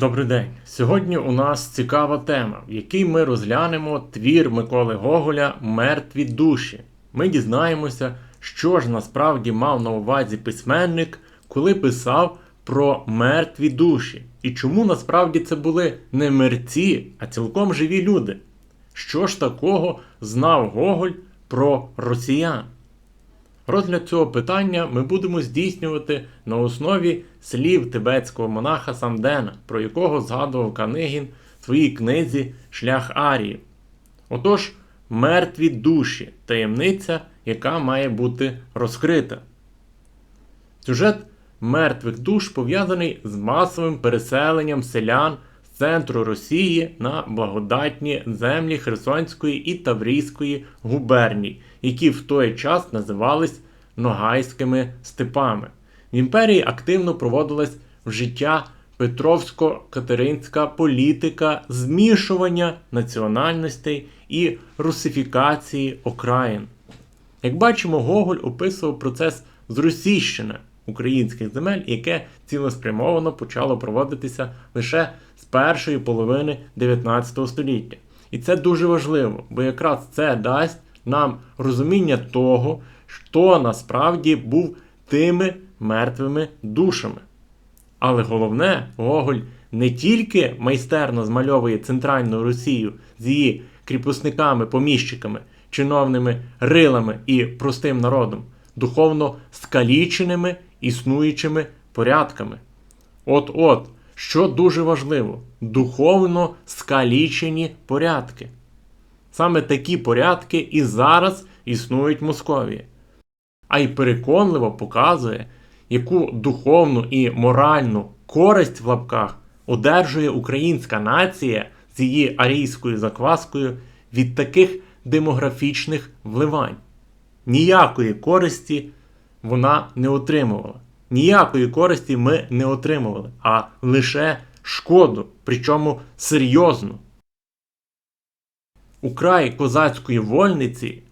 Добрий день. Сьогодні у нас цікава тема, в якій ми розглянемо твір Миколи Гоголя Мертві душі. Ми дізнаємося, що ж насправді мав на увазі письменник, коли писав про мертві душі, і чому насправді це були не мерці, а цілком живі люди. Що ж такого знав Гоголь про росіян? Розгляд цього питання ми будемо здійснювати на основі слів тибетського монаха Самдена, про якого згадував Канигін в своїй книзі Шлях Арії. Отож, мертві душі таємниця, яка має бути розкрита. Сюжет мертвих душ пов'язаний з масовим переселенням селян з центру Росії на благодатні землі Херсонської і Таврійської губерній, які в той час називались Ногайськими степами. В імперії активно проводилась в життя Петровсько-катеринська політика змішування національностей і русифікації окраїн. Як бачимо, Гоголь описував процес зросійщення українських земель, яке цілеспрямовано почало проводитися лише з першої половини 19 століття. І це дуже важливо, бо якраз це дасть нам розуміння того, хто насправді був тими мертвими душами. Але головне, Гоголь не тільки майстерно змальовує центральну Росію з її кріпосниками, поміщиками, чиновними рилами і простим народом, духовно скаліченими існуючими порядками. От-от, що дуже важливо, духовно скалічені порядки. Саме такі порядки і зараз існують в Московії. А й переконливо показує, яку духовну і моральну користь в лапках одержує українська нація з її арійською закваскою від таких демографічних вливань. Ніякої користі вона не отримувала. Ніякої користі ми не отримували, а лише шкоду, причому серйозну. У край козацької вольниці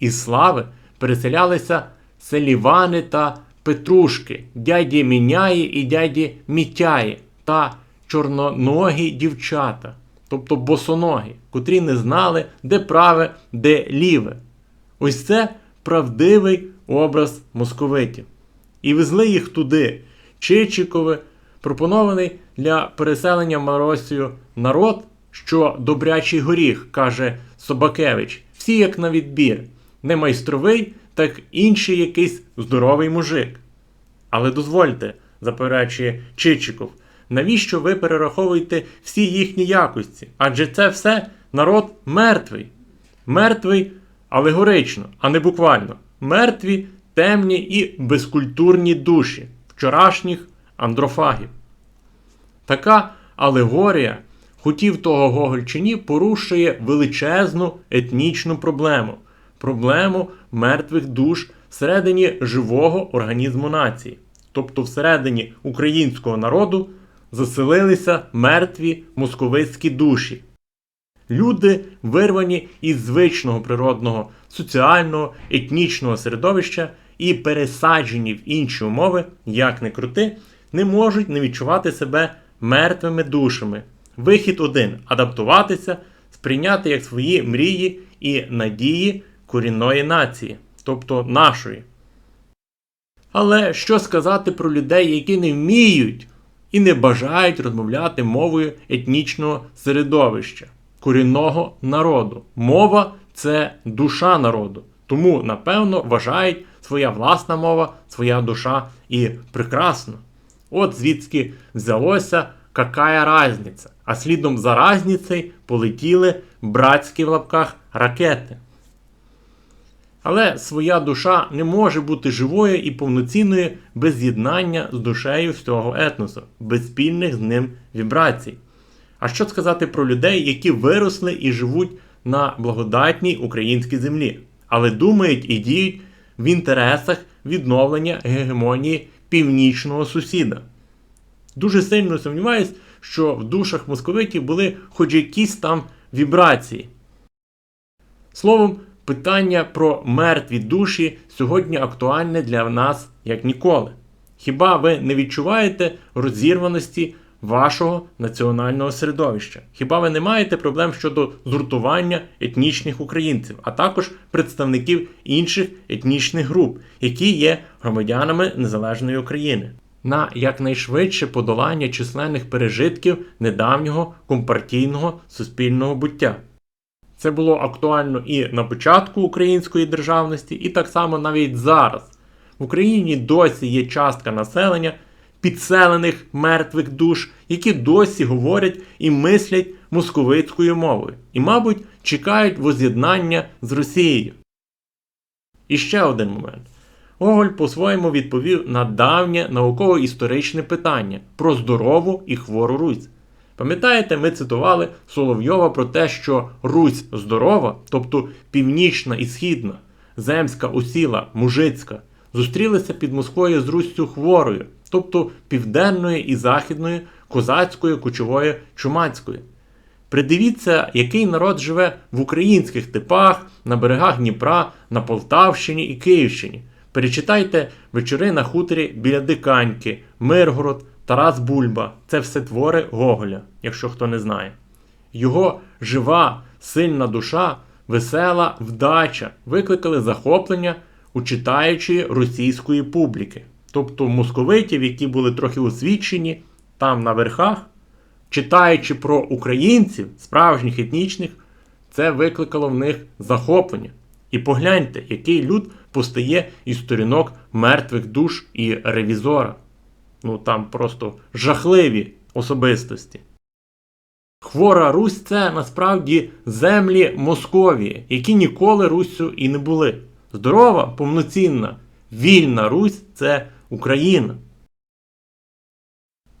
і слави переселялися селівани та петрушки, дяді Міняї і дяді Мітяї та чорноногі дівчата, тобто босоногі, котрі не знали, де праве, де ліве. Ось це правдивий образ московитів. І везли їх туди, Чичикове, пропонований для переселення Маросію народ, що добрячий горіх, каже Собакевич, всі як на відбір, не майстровий, так інший якийсь здоровий мужик. Але дозвольте, заперечує Чичиков, навіщо ви перераховуєте всі їхні якості? Адже це все народ мертвий. Мертвий алегорично, а не буквально. Мертві, темні і безкультурні душі вчорашніх андрофагів. Така алегорія, хотів того Гоголь чи ні, порушує величезну етнічну проблему проблему мертвих душ всередині живого організму нації. Тобто всередині українського народу заселилися мертві московицькі душі. Люди, вирвані із звичного природного, соціального, етнічного середовища і пересаджені в інші умови, як не крути, не можуть не відчувати себе мертвими душами. Вихід один адаптуватися, сприйняти як свої мрії і надії корінної нації, тобто нашої. Але що сказати про людей, які не вміють і не бажають розмовляти мовою етнічного середовища, корінного народу? Мова це душа народу. Тому, напевно, вважають своя власна мова, своя душа і прекрасно. От звідки взялося какая разниця. А слідом за разницею полетіли братські в лапках ракети. Але своя душа не може бути живою і повноцінною без з'єднання з душею всього етносу, без спільних з ним вібрацій. А що сказати про людей, які виросли і живуть на благодатній українській землі, але думають і діють в інтересах відновлення гегемонії північного сусіда? Дуже сильно сумніваюсь, що в душах московитів були хоч якісь там вібрації. Словом, питання про мертві душі сьогодні актуальне для нас як ніколи. Хіба ви не відчуваєте розірваності вашого національного середовища. Хіба ви не маєте проблем щодо згуртування етнічних українців, а також представників інших етнічних груп, які є громадянами незалежної України? На якнайшвидше подолання численних пережитків недавнього компартійного суспільного буття. Це було актуально і на початку української державності, і так само навіть зараз. В Україні досі є частка населення підселених мертвих душ, які досі говорять і мислять московицькою мовою, і, мабуть, чекають воз'єднання з Росією. І ще один момент. Гоголь по-своєму відповів на давнє науково-історичне питання про здорову і хвору Русь. Пам'ятаєте, ми цитували Соловйова про те, що Русь здорова, тобто північна і східна, земська осіла, мужицька, зустрілися під Москвою з Руссю хворою, тобто південною і західною, козацькою, кочовою, чумацькою. Придивіться, який народ живе в українських типах, на берегах Дніпра, на Полтавщині і Київщині. Перечитайте вечори на хуторі біля Диканьки, Миргород, Тарас Бульба. Це все твори Гоголя, якщо хто не знає. Його жива, сильна душа, весела вдача викликали захоплення у читаючої російської публіки, тобто московитів, які були трохи освічені там на верхах, читаючи про українців, справжніх етнічних, це викликало в них захоплення. І погляньте, який люд постає із сторінок мертвих душ і ревізора. Ну там просто жахливі особистості. Хвора Русь це насправді землі Московії, які ніколи Руссю і не були. Здорова, повноцінна, вільна Русь це Україна.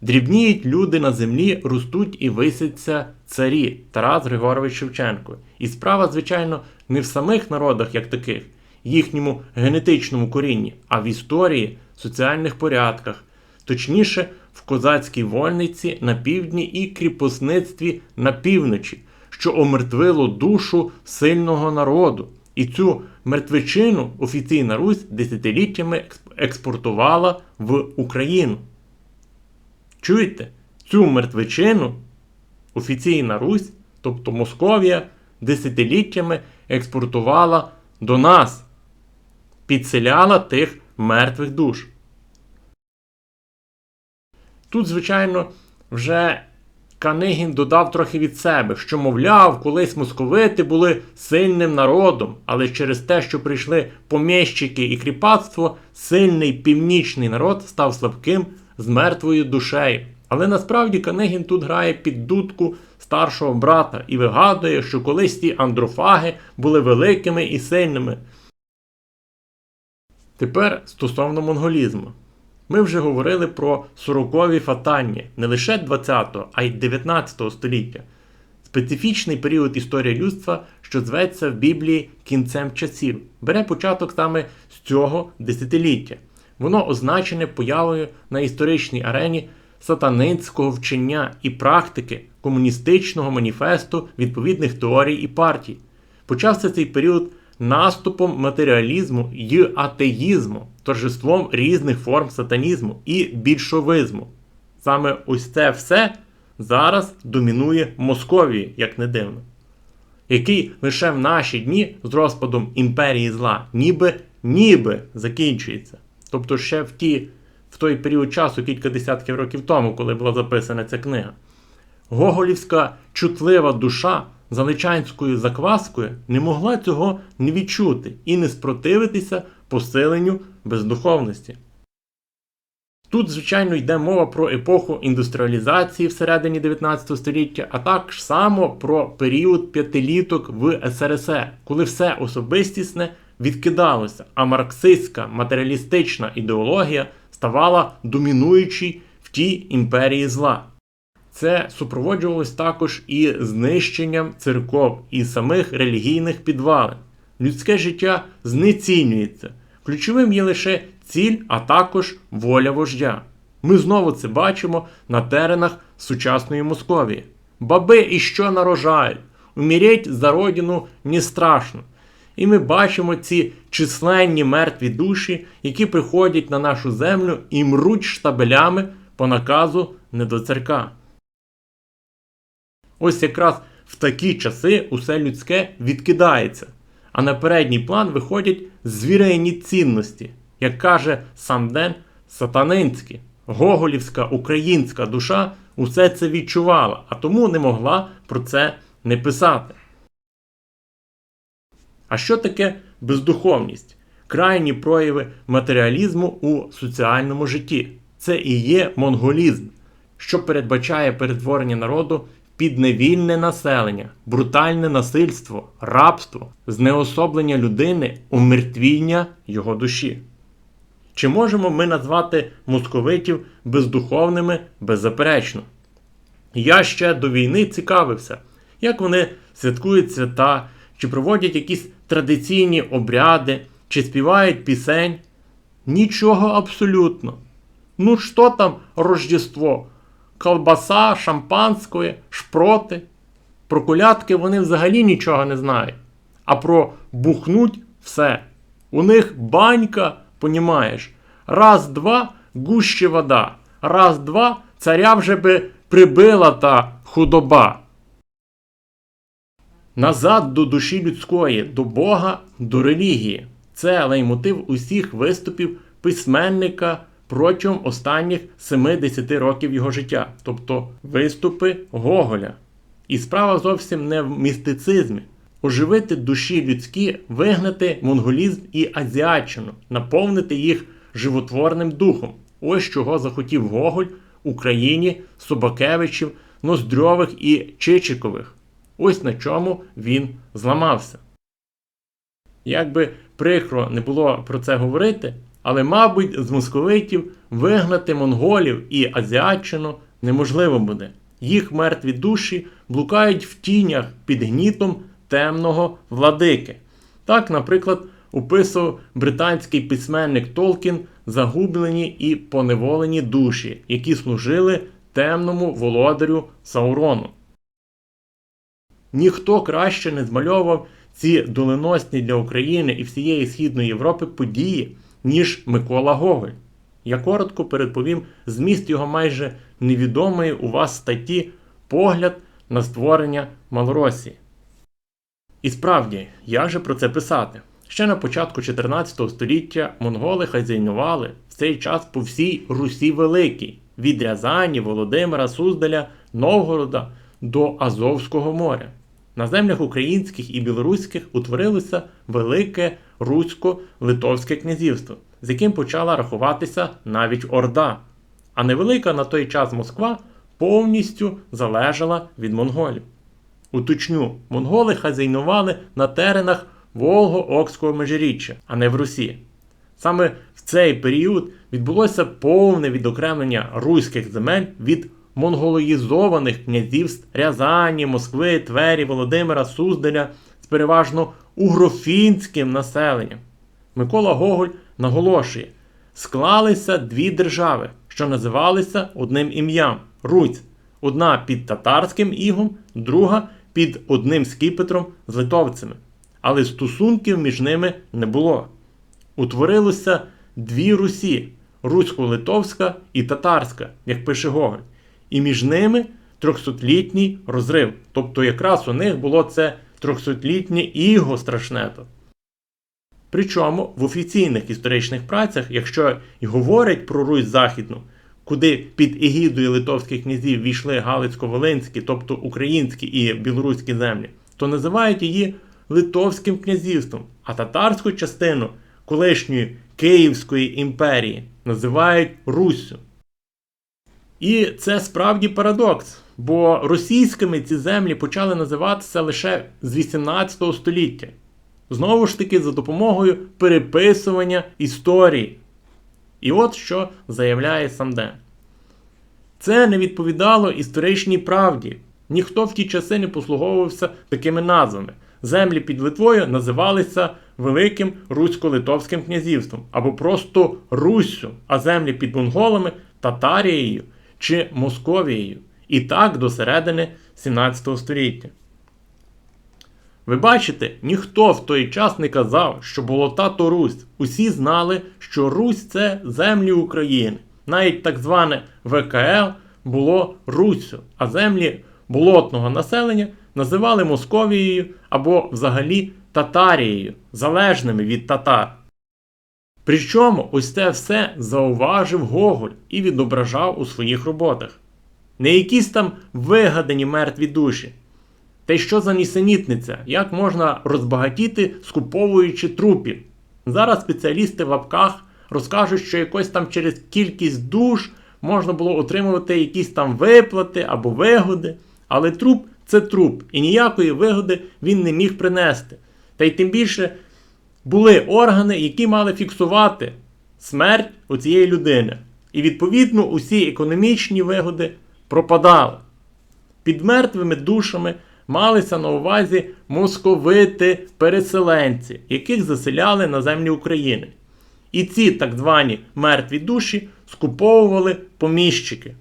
Дрібніють люди на землі, ростуть і висяться царі Тарас Григорович Шевченко. І справа, звичайно, не в самих народах як таких, їхньому генетичному корінні, а в історії, соціальних порядках, точніше, в козацькій вольниці на півдні і кріпосництві на півночі, що омертвило душу сильного народу. І цю мертвечину офіційна Русь десятиліттями експортувала в Україну. Чуєте? Цю мертвечину офіційна Русь, тобто Московія, десятиліттями експортувала до нас, підселяла тих мертвих душ. Тут, звичайно, вже Канигін додав трохи від себе, що, мовляв, колись московити були сильним народом, але через те, що прийшли поміщики і кріпацтво, сильний північний народ став слабким з мертвою душею. Але насправді Канегін тут грає під дудку старшого брата і вигадує, що колись ті андрофаги були великими і сильними. Тепер стосовно монголізму. Ми вже говорили про сорокові фатання не лише 20-го, а й 19 століття. Специфічний період історії людства, що зветься в Біблії кінцем часів, бере початок саме з цього десятиліття. Воно означене появою на історичній арені сатаницького вчення і практики комуністичного маніфесту відповідних теорій і партій. Почався цей період наступом матеріалізму й атеїзму, торжеством різних форм сатанізму і більшовизму. Саме ось це все зараз домінує Московії, як не дивно, який лише в наші дні з розпадом імперії зла ніби ніби закінчується. Тобто ще в ті, в той період часу, кілька десятків років тому, коли була записана ця книга, Гоголівська чутлива душа заличанською закваскою не могла цього не відчути і не спротивитися посиленню бездуховності. Тут, звичайно, йде мова про епоху індустріалізації всередині 19 століття, а так само про період п'ятиліток в СРСР, коли все особистісне відкидалося, а марксистська матеріалістична ідеологія ставала домінуючою в тій імперії зла. Це супроводжувалось також і знищенням церков і самих релігійних підвалин. Людське життя знецінюється. Ключовим є лише ціль, а також воля вождя. Ми знову це бачимо на теренах сучасної Московії. Баби і що нарожають, уміріть за родину не страшно. І ми бачимо ці численні мертві душі, які приходять на нашу землю і мруть штабелями по наказу не до церка. Ось якраз в такі часи усе людське відкидається, а на передній план виходять звірейні цінності, як каже сам Ден Сатанинський. Гоголівська українська душа усе це відчувала, а тому не могла про це не писати. А що таке бездуховність? Крайні прояви матеріалізму у соціальному житті. Це і є монголізм, що передбачає перетворення народу підневільне населення, брутальне насильство, рабство, знеособлення людини, умертвіння його душі. Чи можемо ми назвати московитів бездуховними беззаперечно? Я ще до війни цікавився, як вони святкують свята, чи проводять якісь традиційні обряди, чи співають пісень. Нічого абсолютно. Ну, що там Рождество? Колбаса, шампанське, шпроти. Про колядки вони взагалі нічого не знають. А про бухнуть все. У них банька, понімаєш, раз-два гуще вода, раз-два царя вже би прибила та худоба. Назад до душі людської, до Бога, до релігії. Це леймотив усіх виступів письменника протягом останніх 70 років його життя, тобто виступи Гоголя. І справа зовсім не в містицизмі. Оживити душі людські, вигнати монголізм і азіатчину, наповнити їх животворним духом. Ось чого захотів Гоголь Україні, Собакевичів, Ноздрьових і Чичикових. Ось на чому він зламався. Як би прикро не було про це говорити, але, мабуть, з московитів вигнати монголів і азіатчину неможливо буде. Їх мертві душі блукають в тінях під гнітом темного владики. Так, наприклад, описував британський письменник Толкін загублені і поневолені душі, які служили темному володарю Саурону. Ніхто краще не змальовував ці доленосні для України і всієї Східної Європи події, ніж Микола Гоголь. Я коротко передповім зміст його майже невідомої у вас статті Погляд на створення Малоросії. І справді, як же про це писати? Ще на початку 14 століття монголи хазяйнували в цей час по всій Русі Великій, від Рязані, Володимира, Суздаля, Новгорода до Азовського моря. На землях українських і білоруських утворилося Велике Русько-Литовське князівство, з яким почала рахуватися навіть Орда. А невелика на той час Москва повністю залежала від монголів. Уточню, монголи хазяйнували на теренах Волго-Окського межиріччя, а не в Русі. Саме в цей період відбулося повне відокремлення руських земель від монголоїзованих князівств Рязані, Москви, Твері, Володимира, Суздаля з переважно угрофінським населенням. Микола Гоголь наголошує: склалися дві держави, що називалися одним ім'ям Русь. Одна під татарським ігом, друга під одним скіпетром з литовцями. Але стосунків між ними не було. Утворилося дві Русі русько-литовська і татарська, як пише Гоголь. І між ними трьохсотлітній розрив. Тобто якраз у них було це трьохсотлітнє іго страшнето. Причому в офіційних історичних працях, якщо й говорять про Русь Західну, куди під егідою литовських князів війшли Галицько-Волинські, тобто українські і білоруські землі, то називають її Литовським князівством, а татарську частину колишньої Київської імперії називають Руссю. І це справді парадокс, бо російськими ці землі почали називатися лише з 18 століття. Знову ж таки, за допомогою переписування історії. І от що заявляє Самден. Це не відповідало історичній правді. Ніхто в ті часи не послуговувався такими назвами. Землі під Литвою називалися Великим Русько-Литовським князівством або просто Руссю, а землі під монголами Татарією чи Московією. І так до середини 17 століття. Ви бачите, ніхто в той час не казав, що болота то Русь. Усі знали, що Русь це землі України. Навіть так зване ВКЛ було Руссю, а землі болотного населення називали Московією або взагалі Татарією, залежними від татар. Причому ось це все зауважив Гоголь і відображав у своїх роботах. Не якісь там вигадані мертві душі. Та й що за нісенітниця, як можна розбагатіти, скуповуючи трупів? Зараз спеціалісти в лапках розкажуть, що якось там через кількість душ можна було отримувати якісь там виплати або вигоди, але труп це труп, і ніякої вигоди він не міг принести. Та й тим більше були органи, які мали фіксувати смерть у цієї людини. І відповідно усі економічні вигоди пропадали. Під мертвими душами малися на увазі московити переселенці, яких заселяли на землі України. І ці так звані мертві душі скуповували поміщики.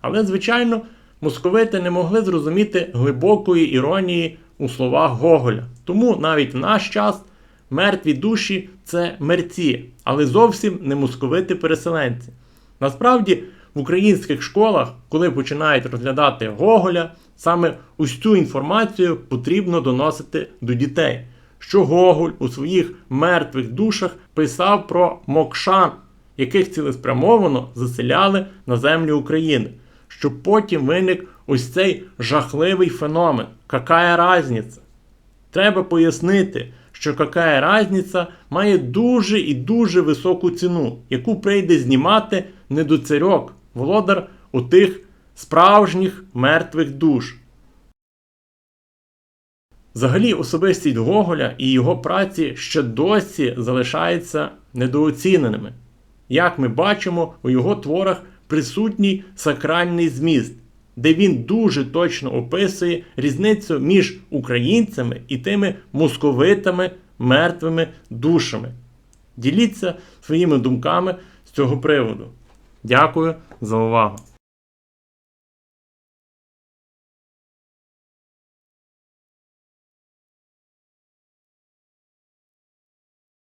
Але, звичайно, московити не могли зрозуміти глибокої іронії у словах Гоголя. Тому навіть в наш час мертві душі це мерці, але зовсім не московити переселенці. Насправді, в українських школах, коли починають розглядати Гоголя, саме ось цю інформацію потрібно доносити до дітей, що Гоголь у своїх мертвих душах писав про мокшан, яких цілеспрямовано заселяли на землю України, щоб потім виник ось цей жахливий феномен. Какая разниця? Треба пояснити, що какая разниця має дуже і дуже високу ціну, яку прийде знімати недоцарьок, володар у тих справжніх мертвих душ. Взагалі, особистість Гоголя і його праці ще досі залишаються недооціненими. Як ми бачимо, у його творах присутній сакральний зміст, де він дуже точно описує різницю між українцями і тими московитами мертвими душами. Діліться своїми думками з цього приводу. Дякую за увагу!